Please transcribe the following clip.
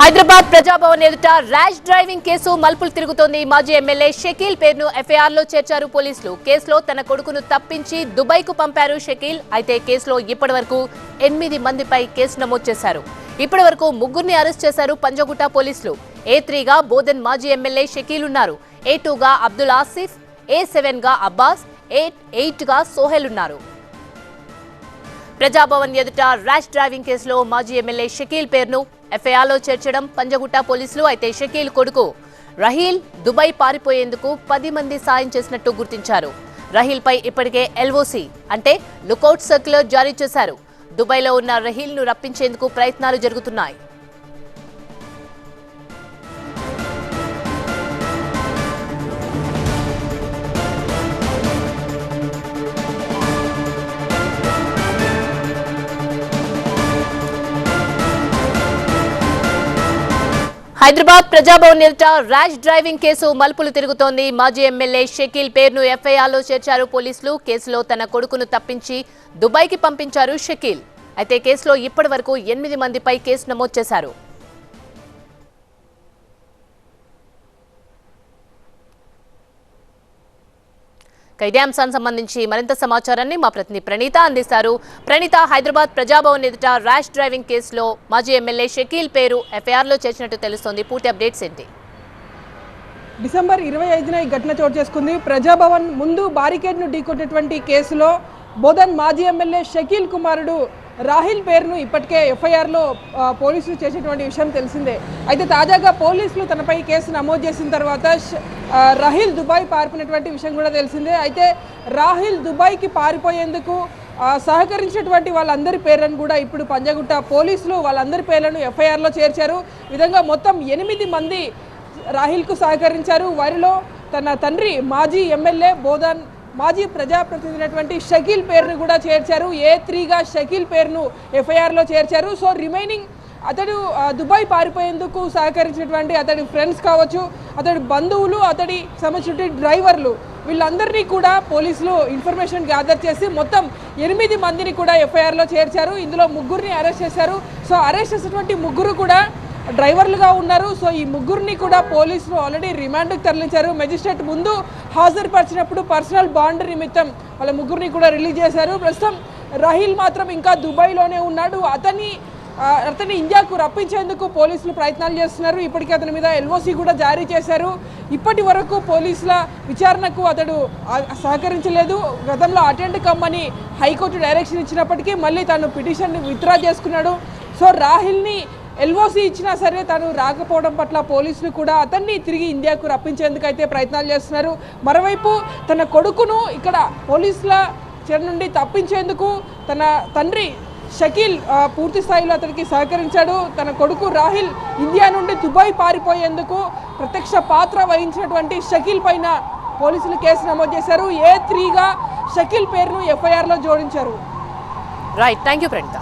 హైదరాబాద్ ప్రజాభవన్ ఎదుట rash driving case మలుపులు తిరుగుతోంది. మాజీ ఎమ్మెల్యే షకీల్ పేరును ఎఫ్ఐఆర్లో చేర్చారు పోలీసులు. కేసులో తన కొడుకును తప్పించి దుబాయ్కు పంపారు షకీల్. అయితే కేసులో ఇప్పటి వరకు ఎనిమిది మందిపై కేసు నమోదు చేశారు. ఇప్పటి వరకు ముగ్గురిని అరెస్ట్ చేశారు పంజగుట్ట పోలీసులు. ఏ త్రీగా బోధన్ మాజీ ఎమ్మెల్యే షకీల్ ఉన్నారు. ఏ టూగా అబ్దుల్ ఆసిఫ్ ఏ సెవెన్గా అబ్బాస్ ఏ ఎయిట్గా సోహెల్ ఉన్నారు. ప్రజాభవన్ ఎదుట ర్యాష్ డ్రైవింగ్ కేసులో మాజీ ఎమ్మెల్యే షకీల్ పేరును ఎఫ్ఐఆర్లో చేర్చడం పంజగుట్ట పోలీసులు అయితే షకీల్ కొడుకు రహీల్ దుబాయ్ పారిపోయేందుకు పది మంది సాయం చేసినట్టు గుర్తించారు. రహీల్పై ఇప్పటికే ఎల్ఓసి అంటే లుకౌట్ సర్క్యులర్ జారీ చేశారు. దుబాయ్లో ఉన్న రహీల్ను రప్పించేందుకు ప్రయత్నాలు జరుగుతున్నాయి. హైదరాబాద్ ప్రజాభవన్ ఎదుట ర్యాష్ డ్రైవింగ్ కేసు మలుపులు తిరుగుతోంది. మాజీ ఎమ్మెల్యే షకీల్ పేరును ఎఫ్ఐఆర్లో చేర్చారు పోలీసులు. కేసులో తన కొడుకును తప్పించి దుబాయ్కి పంపించారు షకీల్. అయితే కేసులో ఇప్పటి వరకు ఎనిమిది మందిపై కేసు నమోదు చేశారు. ఇదే అంశానికి సంబంధించి మరింత సమాచారాన్ని మా ప్రతినిధి ప్రణీత అందిస్తారు. ప్రణీత హైదరాబాద్ ప్రజాభవన్ ఎదుట ర్యాష్ డ్రైవింగ్ కేసులో మాజీ ఎమ్మెల్యే షకీల్ పేరు ఎఫ్ఐఆర్లో చేర్చినట్టు తెలుస్తోంది. పూర్తి అప్డేట్స్ ఏంటి? డిసెంబర్ ఇరవై ఐదున ఈ ఘటన చోటు చేసుకుంది. ప్రజాభవన్ ముందు బారికేడ్ను ఢీకొట్టినటువంటి కేసులో బోధన్ మాజీ ఎమ్మెల్యే షకీల్ కుమారుడు రాహిల్ పేరును ఇప్పటికే ఎఫ్ఐఆర్లో పోలీసులు చేసినటువంటి విషయం తెలిసిందే. అయితే తాజాగా పోలీసులు తనపై కేసు నమోదు చేసిన తర్వాత రాహిల్ దుబాయ్ పారిపోయినటువంటి విషయం కూడా తెలిసిందే. అయితే రాహిల్ దుబాయ్కి పారిపోయేందుకు సహకరించినటువంటి వాళ్ళందరి పేర్లను కూడా ఇప్పుడు పంజగుట్ట పోలీసులు వాళ్ళందరి పేర్లను ఎఫ్ఐఆర్లో చేర్చారు. విధంగా మొత్తం ఎనిమిది మంది రాహిల్కు సహకరించారు. వారిలో తన తండ్రి మాజీ ఎమ్మెల్యే బోధన్ మాజీ ప్రజాప్రతినిధి అయినటువంటి షకీల్ పేరును కూడా చేర్చారు. ఏ త్రీగా షకీల్ పేరును ఎఫ్ఐఆర్లో చేర్చారు. సో రిమైనింగ్ అతడు దుబాయ్ పారిపోయేందుకు సహకరించినటువంటి అతడి ఫ్రెండ్స్ కావచ్చు అతడి బంధువులు అతడి సంబంధించిన డ్రైవర్లు వీళ్ళందరినీ కూడా పోలీసులు ఇన్ఫర్మేషన్ గ్యాదర్ చేసి మొత్తం ఎనిమిది మందిని కూడా ఎఫ్ఐఆర్లో చేర్చారు. ఇందులో ముగ్గురిని అరెస్ట్ చేశారు. సో అరెస్ట్ చేసినటువంటి ముగ్గురు కూడా డ్రైవర్లుగా ఉన్నారు. సో ఈ ముగ్గురిని కూడా పోలీసులు ఆల్రెడీ రిమాండ్కి తరలించారు. మెజిస్ట్రేట్ ముందు హాజరుపరిచినప్పుడు పర్సనల్ బాండ్ నిమిత్తం వాళ్ళ ముగ్గురిని కూడా రిలీజ్ చేశారు. ప్రస్తుతం రాహిల్ మాత్రం ఇంకా దుబాయ్లోనే ఉన్నాడు. అతని అతని అతన్ని ఇండియాకు రప్పించేందుకు పోలీసులు ప్రయత్నాలు చేస్తున్నారు. ఇప్పటికే అతని మీద ఎల్ఓసి కూడా జారీ చేశారు. ఇప్పటి వరకు పోలీసుల విచారణకు అతడు సహకరించలేదు. గతంలో అటెండ్ కమ్మని హైకోర్టు డైరెక్షన్ ఇచ్చినప్పటికీ మళ్ళీ తను పిటిషన్ని విత్డ్రా చేసుకున్నాడు. సో రాహిల్ని ఎల్ఓసి ఇచ్చినా సరే తను రాకపోవడం పట్ల పోలీసులు కూడా అతన్ని తిరిగి ఇండియాకు రప్పించేందుకు అయితే ప్రయత్నాలు చేస్తున్నారు. మరోవైపు తన కొడుకును ఇక్కడ పోలీసుల చెర నుండి తప్పించేందుకు తన తండ్రి షకీల్ పూర్తి స్థాయిలో అతనికి సహకరించాడు. తన కొడుకు రాహిల్ ఇండియా నుండి దుబాయ్ పారిపోయేందుకు ప్రత్యక్ష పాత్ర వహించినటువంటి షకీల్ పైన పోలీసులు కేసు నమోదు చేశారు. ఏ త్రీగా షకీల్ పేరును ఎఫ్ఐఆర్లో జోడించారు. Right thank you Praneetha